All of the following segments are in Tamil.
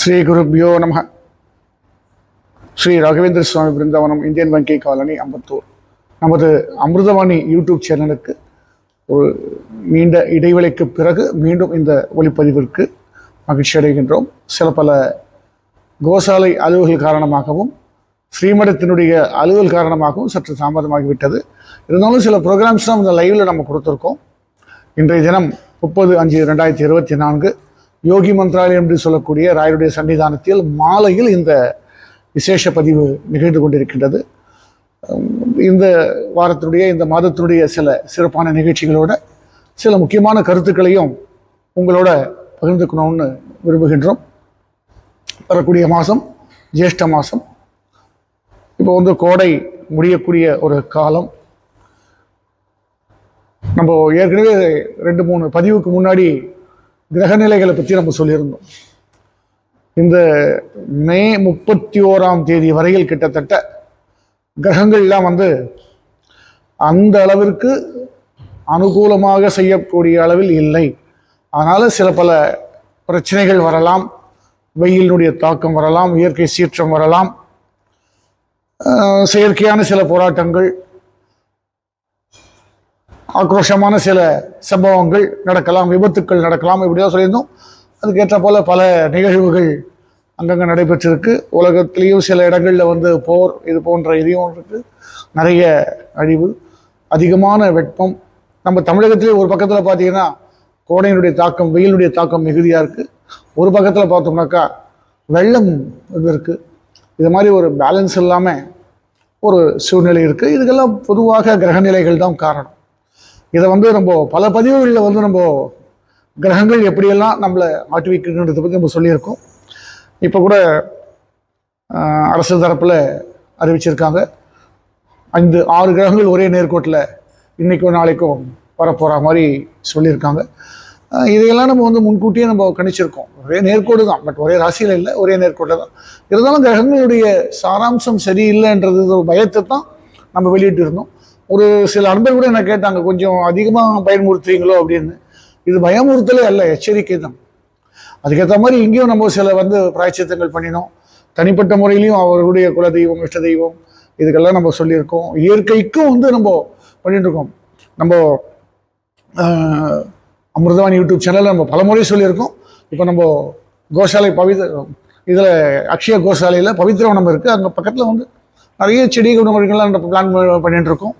ஸ்ரீ குருப்பியோ நம ஸ்ரீ ராகவேந்திர சுவாமி பிருந்தாவனம் இந்தியன் வங்கி காலனி அம்பத்தூர். நமது அமிர்தவாணி யூடியூப் சேனலுக்கு ஒரு நீண்ட இடைவெளிக்கு பிறகு மீண்டும் இந்த ஒளிப்பதிவிற்கு மகிழ்ச்சி அடைகின்றோம். சில பல கோசாலை அலுவல்கள் காரணமாகவும் ஸ்ரீமடத்தினுடைய அலுவல் காரணமாகவும் சற்று தாமதமாகிவிட்டது. இருந்தாலும் சில ப்ரோக்ராம்ஸ்லாம் இந்த லைவில் நம்ம கொடுத்துருக்கோம். இன்றைய தினம் முப்பது அஞ்சு ரெண்டாயிரத்தி இருபத்தி நான்கு யோகி மந்த்ராலயம் என்று சொல்லக்கூடிய ராயருடைய சன்னிதானத்தில் மாலையில் இந்த விசேஷ பதிவு நிகழ்ந்து கொண்டிருக்கின்றது. இந்த வாரத்தினுடைய இந்த மாதத்தினுடைய சில சிறப்பான நிகழ்ச்சிகளோட சில முக்கியமான கருத்துக்களையும் உங்களோட பகிர்ந்துக்கணும்னு விரும்புகின்றோம். வரக்கூடிய மாதம் ஜேஷ்ட மாதம். இப்போ வந்து கோடை முடியக்கூடிய ஒரு காலம். நம்ம ஏற்கனவே ரெண்டு மூணு பதிவுக்கு முன்னாடி கிரகநிலைகளை பற்றி நம்ம சொல்லியிருந்தோம். இந்த மே முப்பத்தி ஓராம் தேதி வரையில் கிட்டத்தட்ட கிரகங்கள்லாம் வந்து அந்த அளவிற்கு அனுகூலமாக செய்யக்கூடிய அளவில் இல்லை. அதனால் சில பல பிரச்சனைகள் வரலாம். வெயிலினுடைய தாக்கம் வரலாம். இயற்கை சீற்றம் வரலாம். செயற்கையான சில போராட்டங்கள் ஆக்ரோஷமான சில சம்பவங்கள் நடக்கலாம் விபத்துக்கள் நடக்கலாம் இப்படியாக சொல்லியிருந்தோம். அதுக்கேற்ற போல் பல நிகழ்வுகள் அங்கங்கே நடைபெற்றிருக்கு. உலகத்திலேயும் சில இடங்களில் வந்து போர் இது போன்ற இதையும் இருக்கு. நிறைய அழிவு அதிகமான வெப்பம். நம்ம தமிழகத்திலே ஒரு பக்கத்தில் பார்த்தீங்கன்னா கோடையினுடைய தாக்கம் வெயிலுடைய தாக்கம் மிகுதியாக இருக்குது ஒரு பக்கத்தில் பார்த்தோம்னாக்கா வெள்ளம் இது இருக்குது இது மாதிரி ஒரு பேலன்ஸ் இல்லாமல் ஒரு சூழ்நிலை இருக்குது இதுக்கெல்லாம் பொதுவாக கிரகநிலைகள் தான் காரணம். இதை வந்து நம்ம பல பதிவுகளில் வந்து நம்ம கிரகங்கள் எப்படியெல்லாம் நம்மளை ஆட்டி வைக்கணுன்றதை பற்றி நம்ம சொல்லியிருக்கோம். இப்போ கூட அரசு தரப்பில் அறிவிச்சிருக்காங்க. ஐந்து ஆறு கிரகங்கள் ஒரே நேர்கோட்டில் இன்றைக்கும் நாளைக்கும் வரப்போகிற மாதிரி சொல்லியிருக்காங்க. இதையெல்லாம் நம்ம வந்து முன்கூட்டியே நம்ம கணிச்சிருக்கோம். ஒரே நேர்கோடு தான். பட் ஒரே ராசியில் இல்லை ஒரே நேர்கோட்டில் தான். இருந்தாலும் கிரகங்களுடைய சாராம்சம் சரியில்லைன்றது பயத்தை தான் நம்ம வெளியிட்டு இருந்தோம் ஒரு சில அன்பர் கூட என்ன கேட்டாங்க கொஞ்சம் அதிகமாக பயன்படுத்துறீங்களோ அப்படின்னு. இது பயமுறுத்தலே அல்ல எச்சரிக்கை தான். அதுக்கேற்ற மாதிரி இங்கேயும் நம்ம சில வந்து பிராய்ச்சித்தங்கள் பண்ணினோம். தனிப்பட்ட முறையிலையும் அவர்களுடைய குலதெய்வம் இஷ்ட தெய்வம் இதுக்கெல்லாம் நம்ம சொல்லியிருக்கோம். இயற்கைக்கும் வந்து நம்ம பண்ணிட்டு இருக்கோம் நம்ம அமிர்தவாணி யூடியூப் சேனலில் நம்ம பலமுறை சொல்லியிருக்கோம். இப்போ நம்ம கோசாலை பவித இதில் அக்ஷய கோசாலையில் பவித்ரவனம் இருக்குது அங்கே பக்கத்தில் வந்து நிறைய செடி குணமொழிகள்லாம் நம்ம பிளான் பண்ணிட்டு இருக்கோம்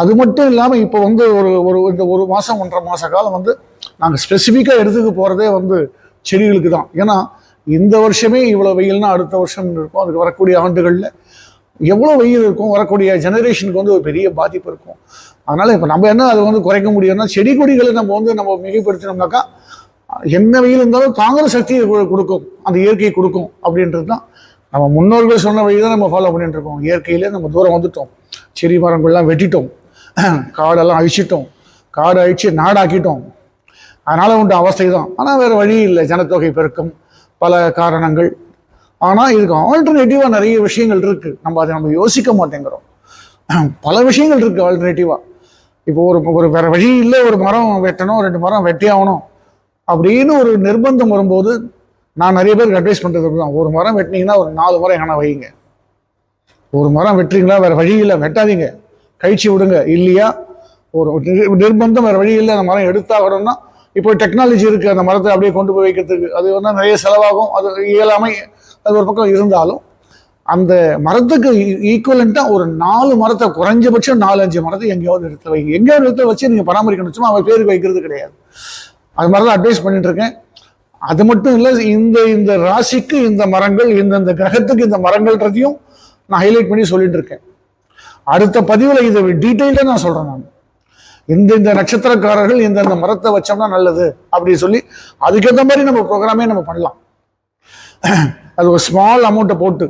அது மட்டும் இல்லாமல் இப்போ வந்து ஒரு ஒரு இந்த ஒரு மாதம் ஒன்றரை மாத காலம் வந்து நாங்கள் ஸ்பெசிஃபிக்காக எடுத்துக்க போகிறதே வந்து செடிகளுக்கு தான். ஏன்னா இந்த வருஷமே இவ்வளோ வெயில்னா அடுத்த வருஷம் இருக்கும். அதுக்கு வரக்கூடிய ஆண்டுகளில் எவ்வளோ வெயில் இருக்கும் வரக்கூடிய ஜெனரேஷனுக்கு வந்து ஒரு பெரிய பாதிப்பு இருக்கும். அதனால் இப்போ நம்ம என்ன அதை வந்து குறைக்க முடியும்னா செடி கொடிகளை நம்ம வந்து நம்ம மிகைப்படுத்தினோம்னாக்கா என்ன வெயில் இருந்தாலும் தாங்குற சக்தியை கொடுக்கும். அந்த இயற்கை கொடுக்கும் அப்படின்றது தான் நம்ம முன்னோர்கள் சொன்ன வழி தான் நம்ம ஃபாலோ பண்ணிட்டு இருக்கோம். இயற்கையிலே நம்ம தூரம் வந்துட்டோம். செடி மரங்கள்லாம் வெட்டிட்டோம். காடெல்லாம் அழிச்சிட்டோம். காடு அழிச்சு நாடாக்கிட்டோம். அதனால் உண்டு அவஸ்தை தான் ஆனால் வேறு வழி இல்லை. ஜனத்தொகை பெருக்கம் பல காரணங்கள். ஆனால் இதுக்கு ஆல்டர்னேட்டிவாக நிறைய விஷயங்கள் இருக்குது நம்ம அதை நம்ம யோசிக்க மாட்டேங்கிறோம். பல விஷயங்கள் இருக்குது ஆல்டர்னேட்டிவாக இப்போ ஒரு ஒரு வேறு வழி இல்லை. ஒரு மரம் வெட்டணும் ரெண்டு மரம் வெட்டி ஆகணும் அப்படின்னு ஒரு நிர்பந்தம் வரும்போது நான் நிறைய பேருக்கு அட்வைஸ் பண்ணுறது தான் ஒரு மரம் வெட்டினீங்கன்னா ஒரு நாலு மரம் எங்கன்னா வைங்க ஒரு மரம் வெட்டுறீங்களா வேறு வழி இல்லை வெட்டாதீங்க. கழிச்சு விடுங்க. இல்லையா? ஒரு நிர்- நிர்பந்தம் வேறு வழி இல்லை. அந்த மரம் எடுத்தாகணும்னா இப்போ டெக்னாலஜி இருக்குது அந்த மரத்தை அப்படியே கொண்டு போய் வைக்கிறதுக்கு. அது வந்து நிறைய செலவாகும். அது இயலாமை அது ஒரு பக்கம் இருந்தாலும் அந்த மரத்துக்கு e-, ஈக்குவலண்ட்டாக ஒரு நாலு மரத்தை குறைஞ்சபட்சம் நாலு அஞ்சு மரத்தை எங்கேயாவது எடுத்து வைங்க எங்கேயாவது எடுத்து வச்சு நீங்கள் பராமரிக்கணும். சும்மா அவர் பேருக்கு வைக்கிறது கிடையாது. அது மாதிரி தான் அட்வைஸ் பண்ணிட்டு இருக்கேன். அது மட்டும் இல்லை இந்த இந்த ராசிக்கு இந்த மரங்கள் இந்தந்த கிரகத்துக்கு இந்த மரங்கள்ன்றதையும் நான் ஹைலைட் பண்ணி சொல்லிட்டு இருக்கேன். அடுத்த பதிவில் இதை டீட்டெயில்டாக நான் சொல்கிறேன் நான். இந்த இந்த நட்சத்திரக்காரர்கள் இந்தந்த மரத்தை வச்சோம்னா நல்லது அப்படி சொல்லி அதுக்கேற்ற மாதிரி நம்ம ப்ரோக்ராமே நம்ம பண்ணலாம். அது ஒரு ஸ்மால் அமௌண்ட்டை போட்டு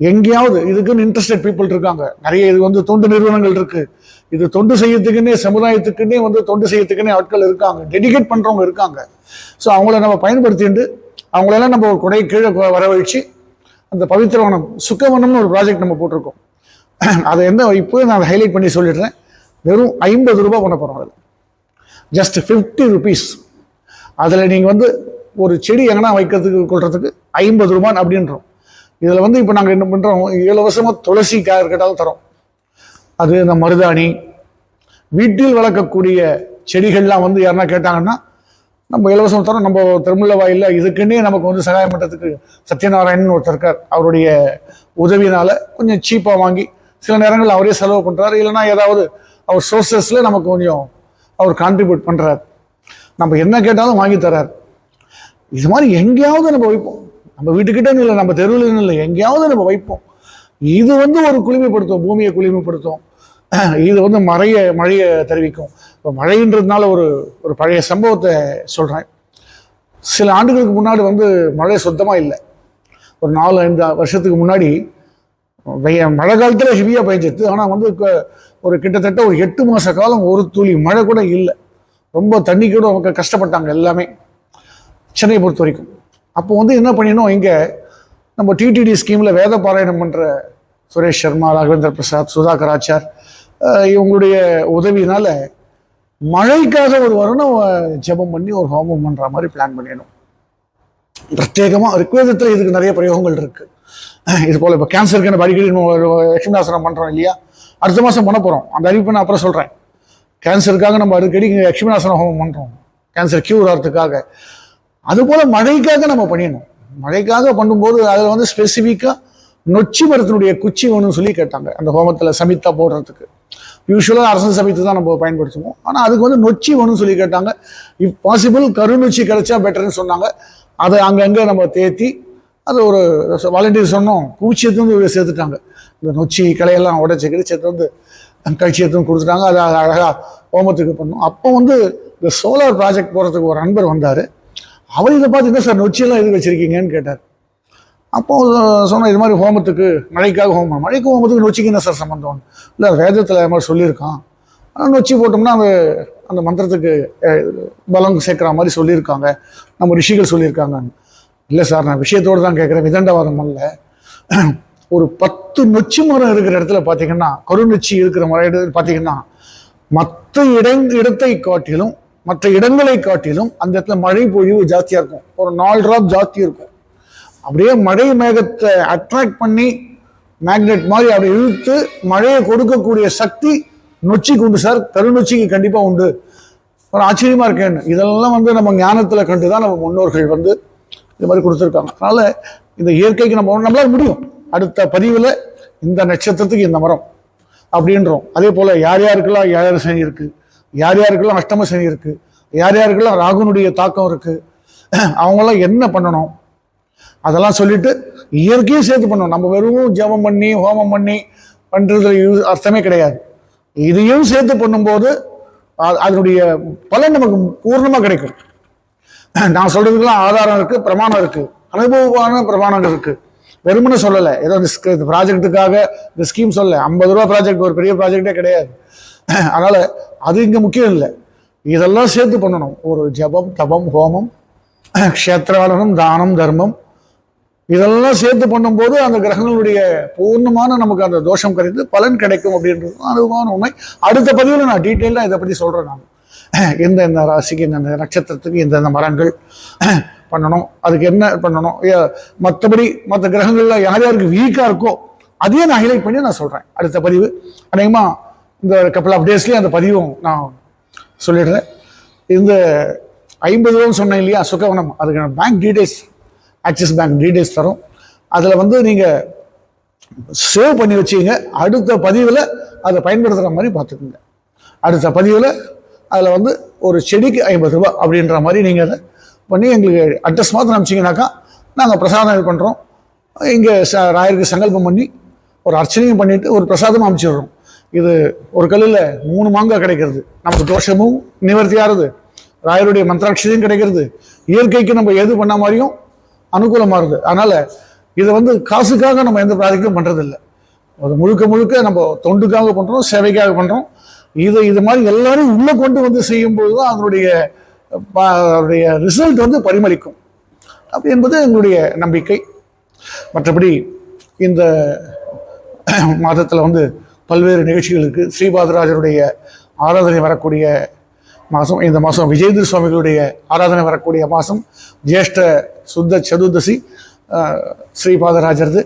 எங்கேயாவது இதுக்குன்னு இன்ட்ரெஸ்டட் பீப்புள் இருக்காங்க. நிறைய இது வந்து தொண்டு நிறுவனங்கள் இருக்கு. இது தொண்டு செய்யறதுக்குன்னே சமுதாயத்துக்குன்னே வந்து தொண்டு செய்யறதுக்குன்னே ஆட்கள் இருக்காங்க. டெடிகேட் பண்றவங்க இருக்காங்க. ஸோ அவங்கள நம்ம பயன்படுத்திட்டு அவங்களெல்லாம் நம்ம ஒரு குடை கீழே கொ- வரவழைச்சு அந்த பவித்திரவனம் சுக்கவனம்னு ஒரு ப்ராஜெக்ட் நம்ம போட்டிருக்கோம். அதை என்ன இப்போ நான் ஹைலைட் பண்ணி சொல்லிடுறேன். வெறும் ஐம்பது ரூபாய் பண்ண போகிறோம் அதில் ஜஸ்ட் ஃபிஃப்டி ருபீஸ் அதில் நீங்கள் வந்து ஒரு செடி எங்கன்னா வைக்கிறதுக்கு கொள்றதுக்கு ஐம்பது ரூபான் அப்படின்றோம். இதில் வந்து இப்போ நாங்கள் என்ன பண்ணுறோம் இலவசமாக துளசி காய் கேட்டாலும் தரோம். அது இந்த மருதாணி வீட்டில் வளர்க்கக்கூடிய செடிகள்லாம் வந்து யாருன்னா கேட்டாங்கன்னா நம்ம இலவசம் தரோம் நம்ம திருமல இல்லை இதுக்குன்னே நமக்கு வந்து சகாயம் பண்ணுறதுக்கு சத்யநாராயணன் ஒருத்தர் இருக்கார். அவருடைய உதவினால கொஞ்சம் சீப்பாக வாங்கி சில நேரங்கள் அவரே செலவு பண்ணுறாரு இல்லைனா ஏதாவது அவர் சோர்சஸில் நமக்கு கொஞ்சம் அவர் கான்ட்ரிபியூட் பண்ணுறார் நம்ம என்ன கேட்டாலும் வாங்கி தர்றார் இது மாதிரி எங்கேயாவது நம்ம வைப்போம். நம்ம வீட்டுக்கிட்டன்னு இல்லை நம்ம தெருவில் இல்லை எங்கேயாவது நம்ம வைப்போம். இது வந்து ஒரு குளிமைப்படுத்தும் பூமியை குளிமைப்படுத்தும். இது வந்து மழைய மழையை தெரிவிக்கும். இப்போ மழைன்றதுனால ஒரு ஒரு பழைய சம்பவத்தை சொல்கிறேன் சில ஆண்டுகளுக்கு முன்னாடி வந்து மழை சுத்தமாக இல்லை. ஒரு நாலு ஐந்து வருஷத்துக்கு முன்னாடி வெய்ய மழை காலத்தில் ஹெவியாக பெஞ்சது ஆனால் வந்து ஒரு கிட்டத்தட்ட ஒரு எட்டு மாத காலம் ஒரு துளி மழை கூட இல்லை. ரொம்ப தண்ணி கூட அவங்க கஷ்டப்பட்டாங்க எல்லாமே. சென்னையை பொறுத்த வரைக்கும். அப்போ வந்து என்ன பண்ணினோம்? இங்கே நம்ம டிடிடி ஸ்கீமில் வேத பாராயணம் பண்ணுற சுரேஷ் சர்மா ராகவேந்திர பிரசாத் சுதாகர் ஆச்சார் இவங்களுடைய உதவியினால மழைக்காக ஒரு வருணம் ஜபம் ஜெபம் பண்ணி ஒரு ஹோமம் பண்ணுற மாதிரி பிளான் பண்ணிடணும் பிரத்யேகமாக ரிக்வேதத்தில் இதுக்கு நிறைய பிரயோகங்கள் இருக்குது இது போல் இப்போ கேன்சருக்கு நம்ம அடிக்கடி லட்சுமிதாசனம் பண்ணுறோம் இல்லையா? அடுத்த மாதம் பண்ண போகிறோம் அந்த அறிவிப்பை நான் அப்புறம் சொல்கிறேன் கேன்சருக்காக நம்ம அடிக்கடி இங்கே லட்சுமிதாசன ஹோமம் பண்ணுறோம் கேன்சர் கியூர் ஆகிறதுக்காக அதுபோல் மழைக்காக நம்ம பண்ணிடணும். மழைக்காக பண்ணும்போது அதில் வந்து ஸ்பெசிஃபிக்காக நொச்சி மரத்தினுடைய குச்சி ஒன்று சொல்லி கேட்டாங்க. அந்த ஹோமத்தில் சமித்தா போடுறதுக்கு. யூஸ்வலாக அரசன் சமித்து தான் நம்ம பயன்படுத்துவோம். ஆனால் அதுக்கு வந்து நொச்சி ஒன்று சொல்லி கேட்டாங்க. இஃப் பாசிபிள் கருநொச்சி கிடைச்சா பெட்டர்னு சொன்னாங்க. அதை அங்கங்கே நம்ம தேத்தி அது ஒரு வாலண்டியர் சொன்னோம். குச்சி எடுத்து வந்து சேர்த்துட்டாங்க. இந்த நொச்சி கலையெல்லாம் உடச்சி கிடச்சி எடுத்து வந்து கழிச்சி எடுத்து கொடுத்துட்டாங்க. அதை அழகாக ஹோமத்துக்கு பண்ணோம். அப்போ வந்து இந்த சோலார் ப்ராஜெக்ட் போகிறதுக்கு ஒரு நண்பர் வந்தார். அவர் இதை பார்த்து என்ன சார் நொச்சியெல்லாம் எதுக்கு வச்சிருக்கீங்கன்னு கேட்டார். அப்போ சொன்னால் இது மாதிரி ஹோமத்துக்கு மழைக்காக ஹோமம்? மழைக்கு ஹோமத்துக்கு நொச்சிக்கு என்ன சார் சம்மந்தம் இல்லை வேதத்தில் அது மாதிரி சொல்லியிருக்கான். ஆனால் நொச்சி போட்டோம்னா அந்த அந்த மந்திரத்துக்கு பலம் சேர்க்குற மாதிரி சொல்லியிருக்காங்க. நம்ம ரிஷிகள் சொல்லியிருக்காங்க இல்லை சார் நான் விஷயத்தோடு தான் கேட்குறேன். விதண்டவாதம் அல்ல. ஒரு பத்து நொச்சி மரம் இருக்கிற இடத்துல பார்த்தீங்கன்னா கருநொச்சி இருக்கிற மரம் இடத்துல பார்த்தீங்கன்னா மற்ற இடங் இடத்தை காட்டிலும் மற்ற இடங்களை காட்டிலும் அந்த இடத்துல மழை பொழிவு ஜாஸ்தியாக இருக்கும். ஒரு நாலு ட்ராப் ஜாஸ்தி இருக்கும். அப்படியே மழை மேகத்தை அட்ராக்ட் பண்ணி மேக்னெட் மாதிரி அப்படி இழுத்து மழையை கொடுக்கக்கூடிய சக்தி நொச்சிக்கு உண்டு சார். கருநொச்சிக்கு கண்டிப்பாக உண்டு. ஒரு ஆச்சரியமாக இருக்கேன்னு இதெல்லாம் வந்து நம்ம ஞானத்தில் கண்டு தான் நம்ம முன்னோர்கள் வந்து இது மாதிரி கொடுத்துருக்காங்க. அதனால் இந்த இயற்கைக்கு நம்ம நம்மளால முடியும். அடுத்த பதிவில் இந்த நட்சத்திரத்துக்கு இந்த மரம் அப்படின்றோம். அதே போல் யார் யாருக்கெல்லாம் யார் சனி இருக்குது யார் யாருக்கெல்லாம் அஷ்டம சனி இருக்கு? யார் யாருக்கெல்லாம் ராகுனுடைய தாக்கம் இருக்கு? அவங்கெல்லாம் என்ன பண்ணணும்? அதெல்லாம் சொல்லிட்டு இயற்கையும் சேர்த்து பண்ணணும். நம்ம வெறும் ஜபம் பண்ணி ஹோமம் பண்ணி பண்றதுல யூஸ் அர்த்தமே கிடையாது. இதையும் சேர்த்து பண்ணும்போது அதனுடைய பலன் நமக்கு பூர்ணமாக கிடைக்கும். நான் சொல்றதுக்கெல்லாம் ஆதாரம் இருக்கு பிரமாணம் இருக்கு. அனுபவமான பிரமாணங்கள் இருக்கு. வெறுமனு சொல்லலை. ஏதோ இந்த ப்ராஜெக்ட்டுக்காக இந்த ஸ்கீம் சொல்லலை. ஐம்பது ரூபா ப்ராஜெக்ட் ஒரு பெரிய ப்ராஜெக்டே கிடையாது. அதனால் அது இங்கே முக்கியம் இல்லை. இதெல்லாம் சேர்த்து பண்ணணும். ஒரு ஜபம் தபம் ஹோமம் க்ஷேத்திராடனம் தானம் தர்மம். இதெல்லாம் சேர்த்து பண்ணும்போது அந்த கிரகங்களுடைய பூர்ணமான நமக்கு அந்த தோஷம் கிடைத்து பலன் கிடைக்கும் அப்படின்றது அனுபவமான உண்மை. அடுத்த பதிவில் நான் டீட்டெயிலாக இதை பற்றி சொல்கிறேன் நான். எந்த எந்த ராசிக்கு இந்த நட்சத்திரத்துக்கு எந்தெந்த மரங்கள் பண்ணணும் அதுக்கு என்ன பண்ணணும் ஏ- மற்றபடி மற்ற கிரகங்களில் யார் யாருக்கு வீக்காக இருக்கோ அதையே நான் ஹைலைட் பண்ணி நான் சொல்கிறேன் அடுத்த பதிவு. அநேகமாக இந்த கப்பல் ஆஃப் டேஸ்லேயே அந்த பதிவும் நான் சொல்லிடுறேன். இந்த ஐம்பது ரூபான்னு சொன்னேன் இல்லையா சுகவனம் அதுக்கான bank details Axis bank details தரும். அதில் வந்து நீங்கள் சேவ் பண்ணி வச்சுங்க அடுத்த பதிவில் அதை பயன்படுத்துகிற மாதிரி பார்த்துக்குங்க. அடுத்த பதிவில் அதில் வந்து ஒரு செடிக்கு ஐம்பது ரூபா அப்படின்ற மாதிரி நீங்கள் அதை பண்ணி எங்களுக்கு அட்ரஸ் மாத்திரம் அனுப்பிச்சிங்கனாக்கா நாங்கள் பிரசாதம் இது பண்ணுறோம் இங்கே ச ராயருக்கு சங்கல்பம் பண்ணி ஒரு அர்ச்சனையும் பண்ணிவிட்டு ஒரு பிரசாதமும் அனுப்பிச்சிடுறோம். இது ஒரு கல்லில் மூணு மாங்காய் கிடைக்கிறது. நமக்கு தோஷமும் நிவர்த்தியாகிறது ராயருடைய மந்திராட்சியும் கிடைக்கிறது. இயற்கைக்கு நம்ம எது பண்ண மாதிரியும் அனுகூலமாக இருக்குது அதனால் இதை வந்து காசுக்காக நம்ம எந்த ப்ராஜெக்டும் பண்ணுறதில்ல அது முழுக்க முழுக்க நம்ம தொண்டுக்காக பண்ணுறோம் சேவைக்காக பண்ணுறோம் இதை இது மாதிரி எல்லாரும் உள்ளே கொண்டு வந்து செய்யும்போது தான் அதனுடைய அதனுடைய ரிசல்ட் வந்து பரிமளிக்கும். அப்படி என்பது எங்களுடைய நம்பிக்கை. மற்றபடி இந்த மாதத்தில் வந்து பல்வேறு நிகழ்ச்சிகளுக்கு ஸ்ரீபாதராஜருடைய ஆராதனை வரக்கூடிய மாதம் இந்த மாதம் விஜயேந்திர சுவாமிகளுடைய ஆராதனை வரக்கூடிய மாதம் ஜேஷ்ட சுத்த சதுர்தசி ஸ்ரீபாதராஜரது.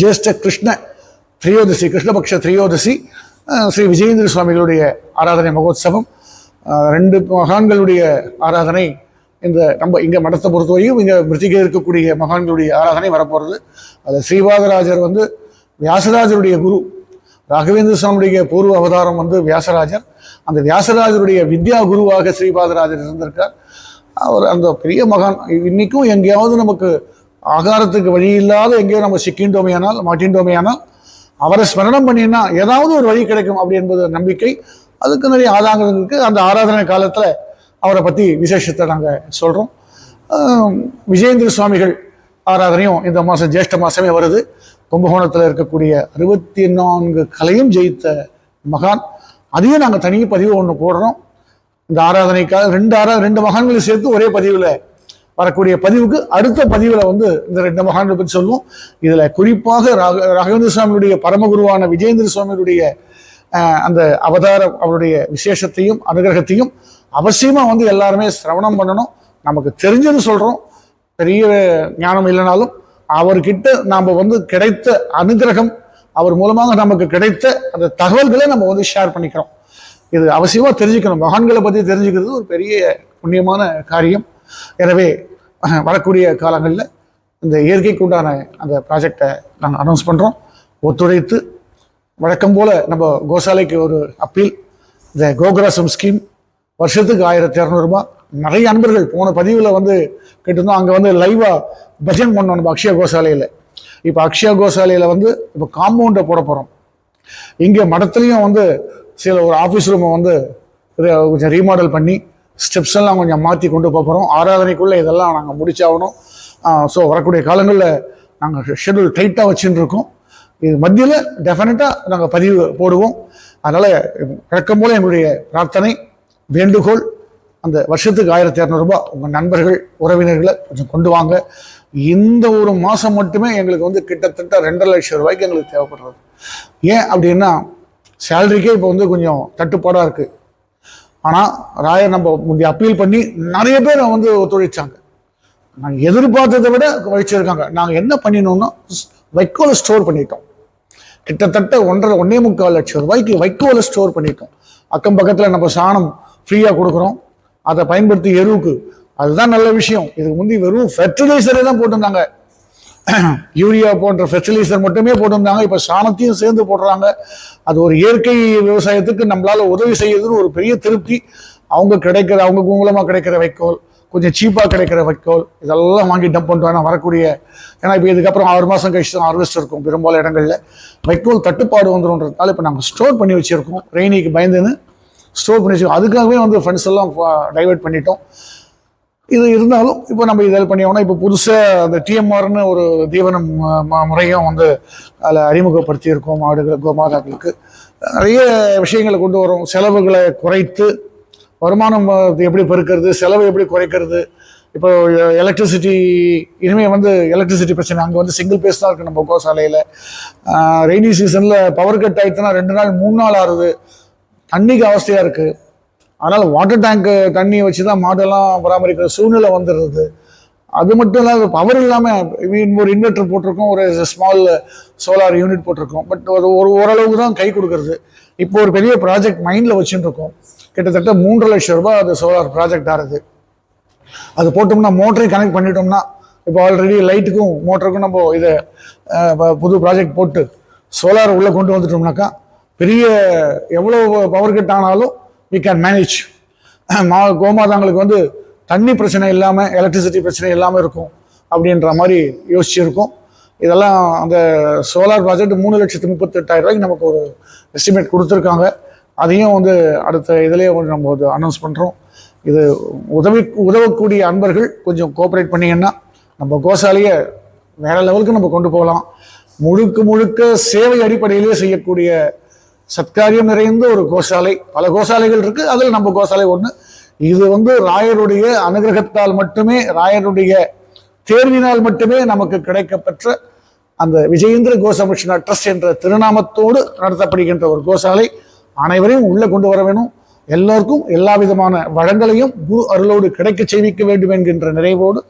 ஜேஷ்ட கிருஷ்ண திரியோதசி கிருஷ்ணபக்ஷ திரியோதசி ஸ்ரீ விஜயேந்திர சுவாமிகளுடைய ஆராதனை மகோத்சவம். ரெண்டு மகான்களுடைய ஆராதனை இந்த நம்ம இங்கே மடத்தை பொறுத்தவரையும் இங்கே மிருத்திகை இருக்கக்கூடிய மகான்களுடைய ஆராதனை வரப்போகிறது அது ஸ்ரீபாதராஜர் வந்து வியாசராஜருடைய குரு. ராகவேந்திர சுவாமியுடைய பூர்வ அவதாரம் வந்து வியாசராஜர். அந்த வியாசராஜருடைய வித்யா குருவாக ஸ்ரீபாதராஜர் இருந்திருக்கார். அவர் அந்த பெரிய மகான். இன்னைக்கும் எங்கேயாவது நமக்கு ஆகாரத்துக்கு வழி இல்லாத எங்கேயோ நம்ம சிக்கின்றோமையானால் மாட்டின்றோமையானால் அவரை ஸ்மரணம் பண்ணினா ஏதாவது ஒரு வழி கிடைக்கும் அப்படி என்பது நம்பிக்கை. அதுக்கு நிறைய ஆதாரங்கள் இருக்கு. அந்த ஆராதனை காலத்துல அவரை பத்தி விசேஷத்தை நாங்கள் சொல்றோம். விஜயேந்திர சுவாமிகள் ஆராதனையும் இந்த மாதம் ஜேஷ்ட மாசமே வருது. கும்பகோணத்தில் இருக்கக்கூடிய அறுபத்தி நான்கு கலையும் ஜெயித்த மகான். அதையும் நாங்கள் தனி பதிவு ஒன்று போடுறோம். இந்த ஆராதனைக்காக ரெண்டு ஆரா ரெண்டு மகான்களையும் சேர்த்து ஒரே பதிவில் வரக்கூடிய பதிவுக்கு அடுத்த பதிவில் வந்து இந்த ரெண்டு மகான்களை பற்றி சொல்லுவோம். இதில் குறிப்பாக ராக ராகவேந்திர சுவாமியுடைய பரமகுருவான விஜயேந்திர சுவாமியுடைய அந்த அவதார அவருடைய விசேஷத்தையும் அனுகிரகத்தையும் அவசியமாக வந்து எல்லாருமே சிரவணம் பண்ணணும். நமக்கு தெரிஞ்சது சொல்கிறோம் பெரிய ஞானம் இல்லைனாலும் அவர்கிட்ட நாம் வந்து கிடைத்த அனுகிரகம் அவர் மூலமாக நமக்கு கிடைத்த அந்த தகவல்களை நம்ம வந்து ஷேர் பண்ணிக்கிறோம். இது அவசியமாக தெரிஞ்சுக்கணும். மகான்களை பற்றி தெரிஞ்சுக்கிறது ஒரு பெரிய புண்ணியமான காரியம். எனவே வரக்கூடிய காலங்களில் இந்த இயற்கைக்கு உண்டான அந்த ப்ராஜெக்டை நாங்கள் அனௌன்ஸ் பண்ணுறோம் ஒத்துழைத்து வழக்கம் போல் நம்ம கோசாலைக்கு ஒரு அப்பீல் இந்த கோகுராசம் ஸ்கீம் வருஷத்துக்கு ஆயிரத்தி இரநூறுபா நிறைய அன்பர்கள் போன பதிவில் வந்து கேட்டிருந்தோம். அங்கே வந்து லைவாக பஜன் பண்ணோம் நம்ம அக்ஷயா கோசாலையில் இப்போ அக்ஷயா கோசாலையில் வந்து இப்போ காம்பவுண்டை போட போகிறோம் இங்கே மடத்துலையும் வந்து சில ஒரு ஆஃபீஸ் ரூமை வந்து இதை கொஞ்சம் ரீமாடல் பண்ணி ஸ்டெப்ஸ் எல்லாம் கொஞ்சம் மாற்றி கொண்டு போக போகிறோம் ஆராதனைக்குள்ளே இதெல்லாம் நாங்கள் முடிச்சாகணும். ஸோ வரக்கூடிய காலங்களில் நாங்கள் ஷெட்யூல் டைட்டாக வச்சுட்டு இருக்கோம். இது மத்தியில் டெஃபினட்டாக நாங்கள் பதிவு போடுவோம். அதனால் வழக்கம் போல எங்களுடைய பிரார்த்தனை வேண்டுகோள். அந்த வருஷத்துக்கு ஆயிரத்தி இரநூறுபா உங்கள் நண்பர்கள் உறவினர்களை கொஞ்சம் கொண்டு வாங்க. இந்த ஒரு மாதம் மட்டுமே எங்களுக்கு வந்து கிட்டத்தட்ட ரெண்டரை லட்சம் ரூபாய்க்கு எங்களுக்கு தேவைப்படுறது. ஏன் அப்படின்னா சேலரிக்கே இப்போ வந்து கொஞ்சம் தட்டுப்பாடாக இருக்குது ஆனால் ராயர் நம்ம முந்தைய அப்பீல் பண்ணி நிறைய பேர் வந்து ஒத்துழைச்சாங்க. நாங்கள் எதிர்பார்த்ததை விட வச்சுருக்காங்க நாங்கள் என்ன பண்ணினோம்னா வைக்கோலை ஸ்டோர் பண்ணிட்டோம். கிட்டத்தட்ட ஒன்றரை ஒன்னே முக்கால் லட்சம் ரூபாய்க்கு வைக்கோலை ஸ்டோர் பண்ணிட்டோம். அக்கம் பக்கத்தில் நம்ம சாணம் ஃப்ரீயாக கொடுக்குறோம். அதை பயன்படுத்தி எருவுக்கு. அதுதான் நல்ல விஷயம். இதுக்கு முந்தி வெறும் ஃபெர்டிலைசரே தான் போட்டிருந்தாங்க. யூரியா போன்ற ஃபெர்டிலைசர் மட்டுமே போட்டிருந்தாங்க. இப்போ சாணத்தையும் சேர்ந்து போடுறாங்க. அது ஒரு இயற்கை விவசாயத்துக்கு நம்மளால் உதவி செய்யறதுன்னு ஒரு பெரிய திருப்தி. அவங்க கிடைக்கிற அவங்க மூலமாக கிடைக்கிற வைக்கோல் கொஞ்சம் சீப்பாக கிடைக்கிற வைக்கோல் இதெல்லாம் வாங்கி டம்ப் பண்ணிட்டு வரக்கூடிய. ஏன்னா இப்போ இதுக்கப்புறம் ஆறு மாதம் கழிச்சு தான் ஹார்வெஸ்ட் இருக்கும் பெரும்பாலும் இடங்களில். வைக்கோல் தட்டுப்பாடு வந்துடும்ன்றதுனால இப்போ நாங்கள் ஸ்டோர் பண்ணி வச்சுருக்கோம். ரெய்னிக்கு பயந்துன்னு ஸ்டோர் பண்ணி வச்சிருக்கோம் அதுக்காகவே வந்து ஃபண்ட்ஸ் எல்லாம் டைவெர்ட் பண்ணிட்டோம். இது இருந்தாலும் இப்போ நம்ம இதில் பண்ணியோம்னா இப்போ புதுசாக அந்த டிஎம்ஆர்னு ஒரு தீவனம் முறையும் வந்து அதில் அறிமுகப்படுத்தியிருக்கோம் மாடுகள் கோமாதாக்களுக்கு. நிறைய விஷயங்களை கொண்டு வரும். செலவுகளை குறைத்து வருமானம் எப்படி பெருக்கிறது செலவு எப்படி குறைக்கிறது. இப்போ எலக்ட்ரிசிட்டி இனிமேல் வந்து எலக்ட்ரிசிட்டி பிரச்சனை. அங்கே வந்து சிங்கிள் பேஸ் தான் இருக்குது நம்ம கோசாலையில். ரெய்னி சீசனில் பவர் கட் ஆயிடுச்சுன்னா ரெண்டு நாள் மூணு நாள் ஆறுது. தண்ணிக்கு அவஸ்தையாக இருக்குது அதனால் வாட்டர் டேங்க்கு தண்ணி வச்சு தான் மாடெல்லாம் பராமரிக்கிற சூழ்நிலை வந்துடுறது அது மட்டும் இல்லாமல் பவர் இல்லாமல் ஒரு இன்வெர்டர் போட்டிருக்கோம் ஒரு ஸ்மால் சோலார் யூனிட் போட்டிருக்கோம். பட் ஒரு ஒரு ஓரளவுக்கு தான் கை கொடுக்கறது. இப்போ ஒரு பெரிய ப்ராஜெக்ட் மைண்டில் வச்சுட்டு இருக்கோம். கிட்டத்தட்ட மூன்று லட்சம் ரூபாய் அது சோலார் ப்ராஜெக்ட் ஆகுது. அது போட்டோம்னா மோட்டரை கனெக்ட் பண்ணிட்டோம்னா இப்போ ஆல்ரெடி லைட்டுக்கும் மோட்டருக்கும் நம்ம இதை புது ப்ராஜெக்ட் போட்டு சோலார் உள்ளே கொண்டு வந்துட்டோம்னாக்கா பெரிய எவ்வளோ பவர் கட் ஆனாலும் வி கேன் மேனேஜ் மா கோமாதாங்களுக்கு வந்து தண்ணி பிரச்சனை இல்லாமல் எலக்ட்ரிசிட்டி பிரச்சனை இல்லாமல் இருக்கும் அப்படின்ற மாதிரி யோசிச்சிருக்கோம். இதெல்லாம் அந்த சோலார் ப்ராஜெக்ட் மூணு லட்சத்து முப்பத்தெட்டாயிரம் ரூபாய்க்கு நமக்கு ஒரு எஸ்டிமேட் கொடுத்துருக்காங்க. அதையும் வந்து அடுத்த இதிலேயே வந்து நம்ம வந்து அனௌன்ஸ் பண்ணுறோம் இது உதவி உதவக்கூடிய அன்பர்கள் கொஞ்சம் கோஆப்ரேட் பண்ணிங்கன்னா நம்ம கோசாலையை வேற லெவலுக்கு நம்ம கொண்டு போகலாம். முழுக்க முழுக்க சேவை அடிப்படையிலேயே செய்யக்கூடிய சத்காரியம் நிறைந்த ஒரு கோசாலை பல கோசாலைகள் இருக்கு. அதில் நம்ம கோசாலை ஒன்று இது வந்து ராயருடைய அனுகிரகத்தால் மட்டுமே ராயருடைய தேர்வினால் மட்டுமே நமக்கு கிடைக்கப்பெற்ற அந்த விஜயேந்திர கோசமிஷனா ட்ரஸ்ட் என்ற திருநாமத்தோடு நடத்தப்படுகின்ற ஒரு கோசாலை அனைவரையும் உள்ளே கொண்டு வர வேணும். எல்லோருக்கும் எல்லா விதமான வளங்களையும் குரு அருளோடு கிடைக்க செய்விக்க வேண்டும் என்கின்ற நிறைவோடு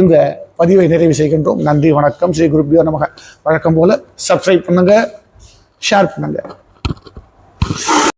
இந்த பதிவை நிறைவு செய்கின்றோம். நன்றி வணக்கம். ஸ்ரீ குருப்பியோ நமக. வழக்கம் போல சப்ஸ்கிரைப் பண்ணுங்க ஷேர் பண்ணுங்க. どうぞ。